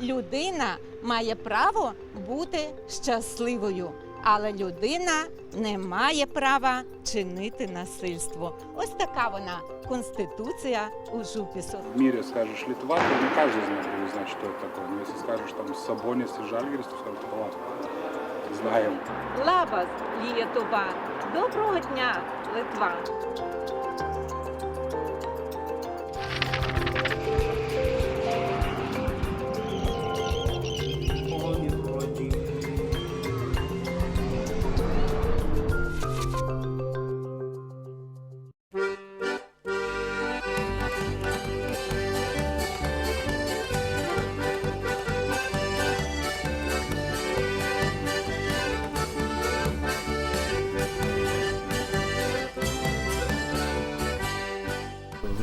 Людина має право бути щасливою, але людина не має права чинити насильство. Ось така вона конституція у Жупісу. в мире скажешь Литва, то не каждый нас будет знать, что это такое. Но если скажешь там Сабонис и Жальгерис, то скажут, «Да ладно, знаем. Лабас, Лєтова. Доброго дня, Литва.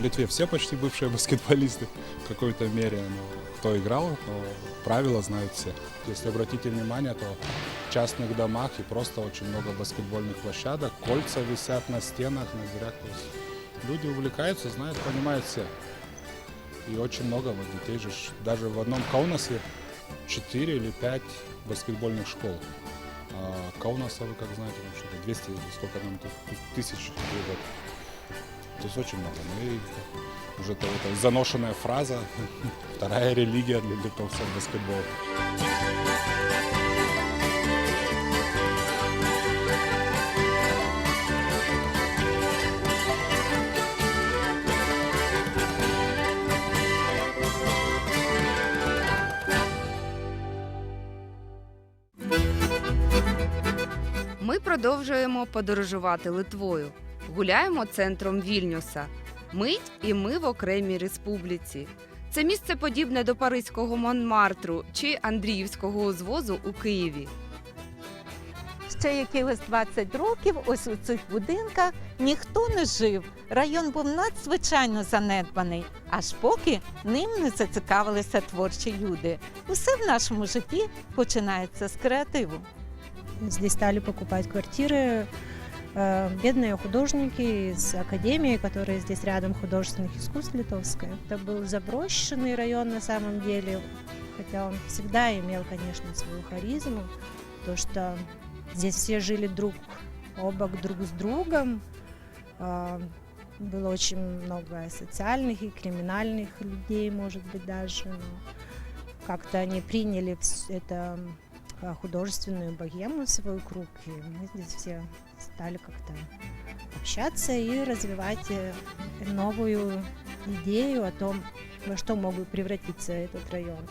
Литве все почти бывшие баскетболисты в какой-то мере. Ну, кто играл, но правила знают все. Если обратите внимание, то в частных домах и просто очень много баскетбольных площадок, кольца висят на стенах, на дверях. То есть люди увлекаются, знают, понимают все. И очень много вот детей же. Даже в одном Каунасе 4 или 5 баскетбольных школ. А Каунаса, вы как знаете, там что-то 200 или сколько там тыс- тысяч людей в этом. То есть очень много. Ну и уже это, это заношенная фраза, вторая религия для литовцев баскетбол. Ми продовжуємо подорожувати Литвою. Гуляємо центром Вільнюса. Мить і ми в окремій республіці. Це місце подібне до Паризького Монмартру чи Андріївського узвозу у Києві. Ще якихось 20 років ось у цих будинках ніхто не жив. Район був надзвичайно занедбаний, аж поки ним не зацікавилися творчі люди. Усе в нашому житті починається з креативу. Здесь стали покупать квартиры бедные художники из академии, которые здесь рядом художественных искусств Литовская. Это был заброшенный район на самом деле, хотя он всегда имел, конечно, свою харизму, то что здесь все жили друг о бок друг с другом. А, Было очень много социальных и криминальных людей, может быть, даже. но Как-то они приняли вс- это а, художественную богему в свой круг. И мы здесь все стали как-то общаться и развивать э, новую идею о том, во что мог бы превратиться этот район.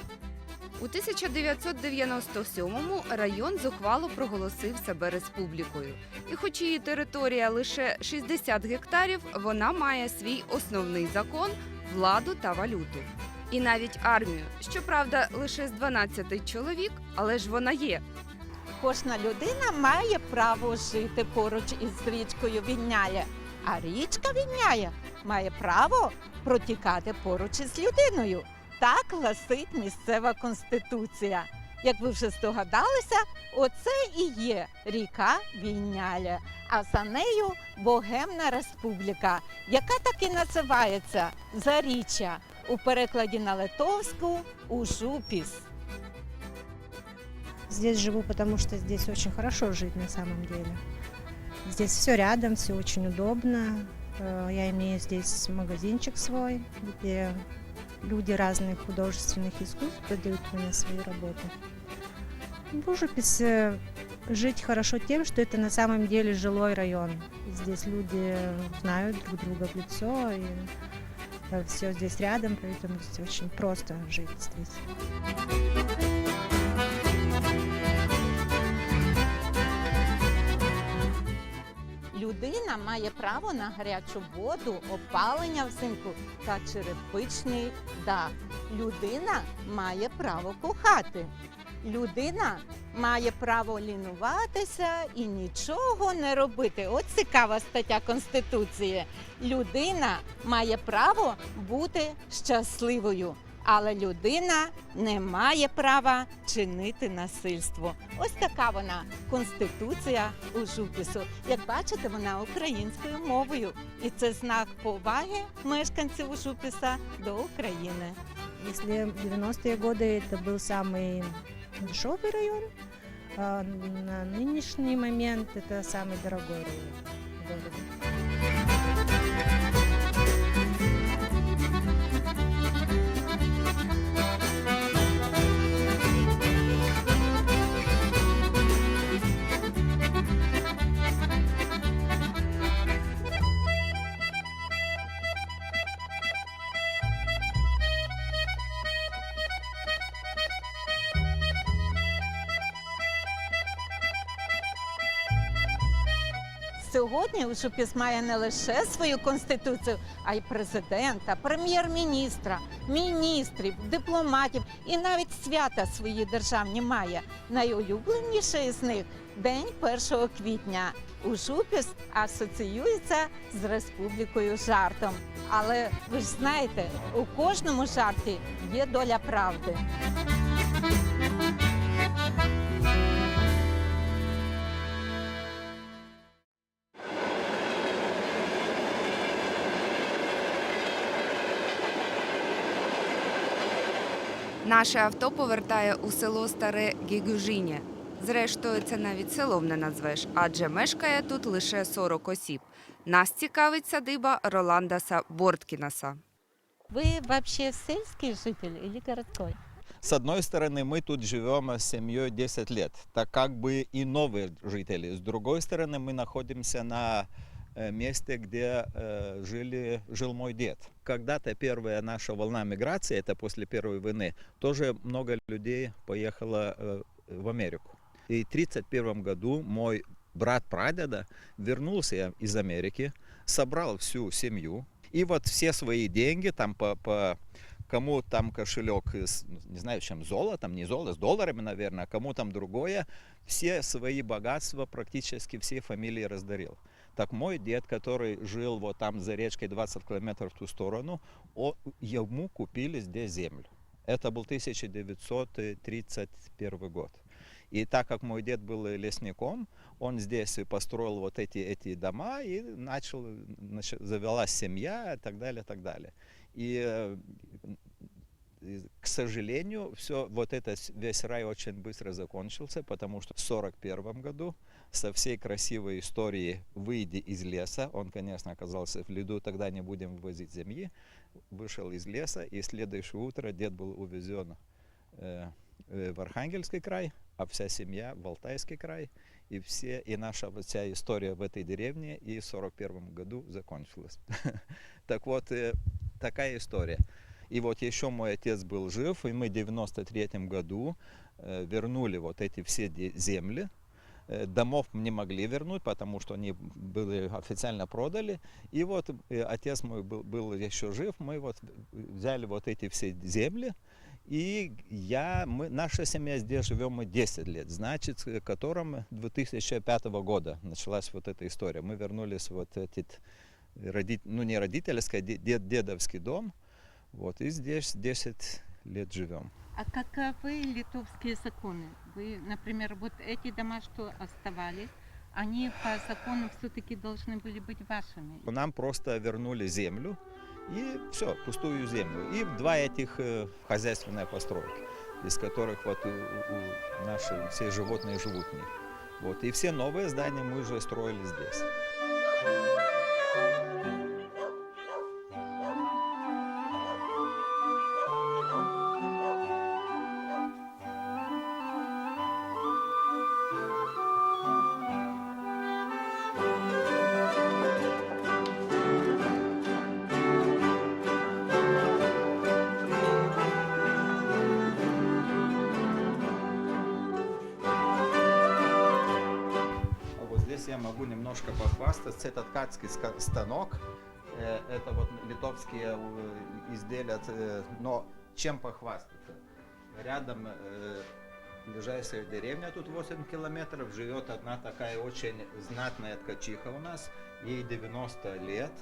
У 1997-му район зухвало проголосив себе республікою. І хоч її територія лише 60 гектарів, вона має свій основний закон, владу та валюту. І навіть армію, щоправда, лише з 12 чоловік, але ж вона є. Кожна людина має право жити поруч із річкою Вільняє, а річка Вільняє має право протікати поруч із людиною. Так гласить місцева конституція. Як ви вже здогадалися, оце і є ріка Вільняля, а за нею Богемна Республіка, яка так і називається Заріччя у перекладі на литовську Ужупіс. Здесь живу, потому что здесь очень хорошо жить на самом деле. Здесь все рядом, все очень удобно. Э, Я имею здесь магазинчик свой, где люди разных художественных искусств продают мне свои работы. В Ужуписе жить хорошо тем, что это на самом деле жилой район. Здесь люди знают друг друга в лицо, и все здесь рядом, поэтому здесь очень просто жить здесь. Людина має право на гарячу воду, опалення взимку та черепичний дах. Людина має право кохати Людина має право лінуватися і нічого не робити. От цікава стаття Конституції. Людина має право бути щасливою, але людина не має права чинити насильство. Ось така вона конституція у жупісу. Як бачите, вона українською мовою, і це знак поваги мешканців Ужупіса до України. Если в 90-е годы это был самый дешевый район, а на нынешний момент это самый дорогой район города. Сьогодні Ужупіс має не лише свою конституцію, а й президента, прем'єр-міністра, міністрів, дипломатів і навіть свята свої державні має. Найулюбленіше із них день 1 квітня. Ужупіс асоціюється з республікою жартом. Але ви ж знаєте, у кожному жарті є доля правди. Наше авто повертає у село Старе Гігюжінє. Зрештою, це навіть селом не назвеш, адже мешкає тут лише 40 осіб. Нас цікавить садиба Роландаса Борткінаса. Ви взагалі сільський житель або городський? С одной стороны, мы тут живем с семьей 10 лет, так как бы и новые жители. С другой стороны, мы находимся на э, месте, где э, жили, жил мой дед. Когда-то первая наша волна миграции, это после Первой войны, тоже много людей поехало э, в Америку. И в 1931 году мой брат прадеда вернулся из Америки, собрал всю семью, и вот все свои деньги там по, по кому там кошелек, с, не знаю, чем золотом, не золото, с долларами, наверное, а кому там другое, все свои богатства практически все фамилии раздарил. Так мой дед, который жил вот там за речкой 20 километров в ту сторону, о- ему купили здесь землю. Это был 1931 год. И так как мой дед был лесником, он здесь и построил вот эти, эти дома и начал, нач- завелась семья и так далее, и так далее. И, э, и, к сожалению, все, вот это весь рай очень быстро закончился, потому что в 1941 году со всей красивой историей «Выйди из леса», он, конечно, оказался в леду, тогда не будем вывозить земли, вышел из леса, и следующее утро дед был увезен э, э, в Архангельский край, а вся семья в Алтайский край, и, все, и наша вся история в этой деревне и в 1941 году закончилась. Так вот, э, такая история. И вот еще мой отец был жив, и мы в 93 году э, вернули вот эти все земли. Э, Домов не могли вернуть, потому что они были официально продали. И вот э, отец мой был, был еще жив, мы вот взяли вот эти все земли, и я, мы, наша семья здесь живем мы 10 лет, значит, которым 2005 года началась вот эта история. Мы вернулись вот этот, роди- ну не родительский, а де- дед- дедовский дом, вот, и здесь 10 лет живем. А каковы литовские законы? Вы, например, вот эти дома, что оставались, они по закону все-таки должны были быть вашими. Нам просто вернули землю, и все, пустую землю. И два этих э, хозяйственные постройки, из которых вот у, у- наши все животные живут в них. Вот. И все новые здания мы уже строили здесь. Могу немножко похвастаться. Это ткацкий станок. Э, Это вот литовские э, изделия. э, Но чем похвастаться? Рядом ближайшая деревня, тут 8 километров, живет одна такая очень знатная ткачиха у нас. Ей 90 лет.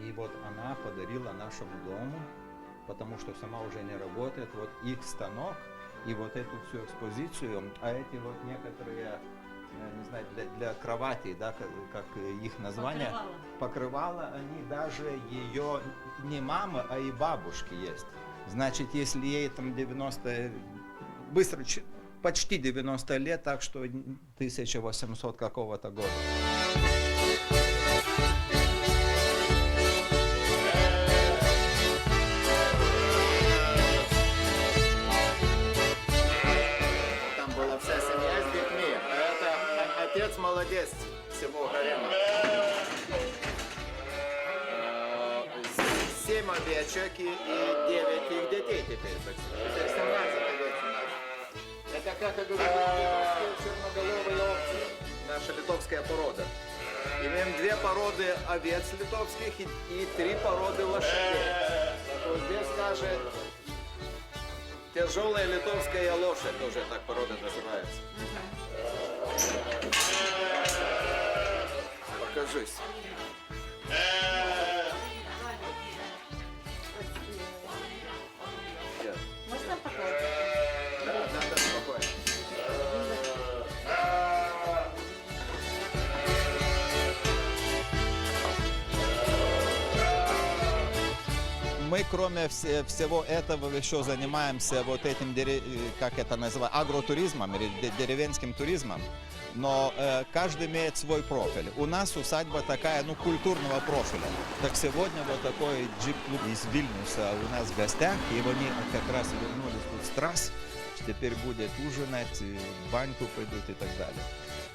И вот она подарила нашему дому, потому что сама уже не работает, вот их станок и вот эту всю экспозицию, а эти вот некоторые не знаю, для, для кроватей, да, как, как их название, покрывала, они даже ее не мама, а и бабушки есть. Значит, если ей там 90, быстро, почти 90 лет, так что 1800 какого-то года. Отец молодец всего гарема. Семь овечек и девять их детей теперь. Теперь 17 овец у нас. Это, как я говорю, черноголовые овцы. Наша литовская порода. Имеем две породы овец литовских и, и три породы лошадей. Так вот здесь даже Тяжелая литовская лошадь, тоже так порода называется. Покажись. Мы, кроме все- всего этого, еще занимаемся вот этим, дере- э, как это называется, агротуризмом или де- деревенским туризмом. Но э, каждый имеет свой профиль. У нас усадьба такая, ну, культурного профиля. Так сегодня вот такой джип-клуб из Вильнюса у нас в гостях, и они как раз вернулись тут с трасс. Теперь будет ужинать, и в баньку пойдут и так далее.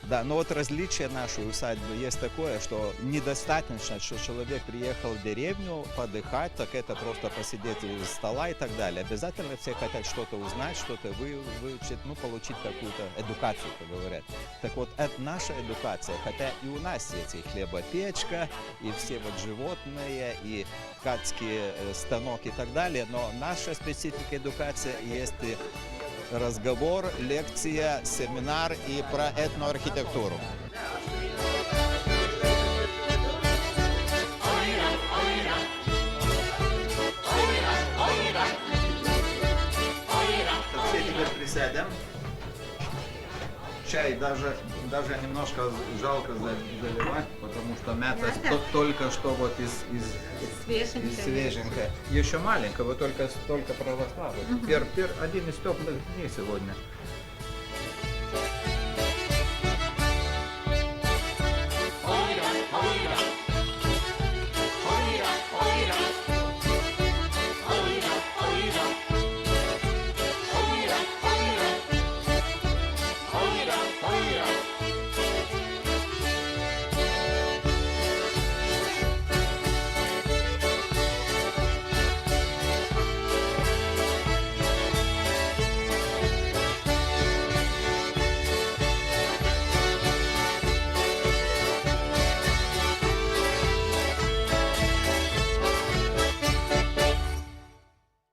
Да, но вот различие нашей усадьбы есть такое, что недостаточно, что человек приехал в деревню подыхать, так это просто посидеть у стола и так далее. Обязательно все хотят что-то узнать, что-то вы, выучить, ну, получить какую-то эдукацию, как говорят. Так вот, это наша эдукация, хотя и у нас есть и хлебопечка, и все вот животные, и ткацкий э, станок и так далее, но наша специфика эдукации есть и разговор, лекция, семинар и про этноархитектуру. Все теперь присядем. Чай даже, даже немножко жалко заливать, потому что мята то- только что вот из, из, из свеженькая. Еще маленькая, вы только, только проросла. Вот. Пер, пер, один из теплых дней сегодня.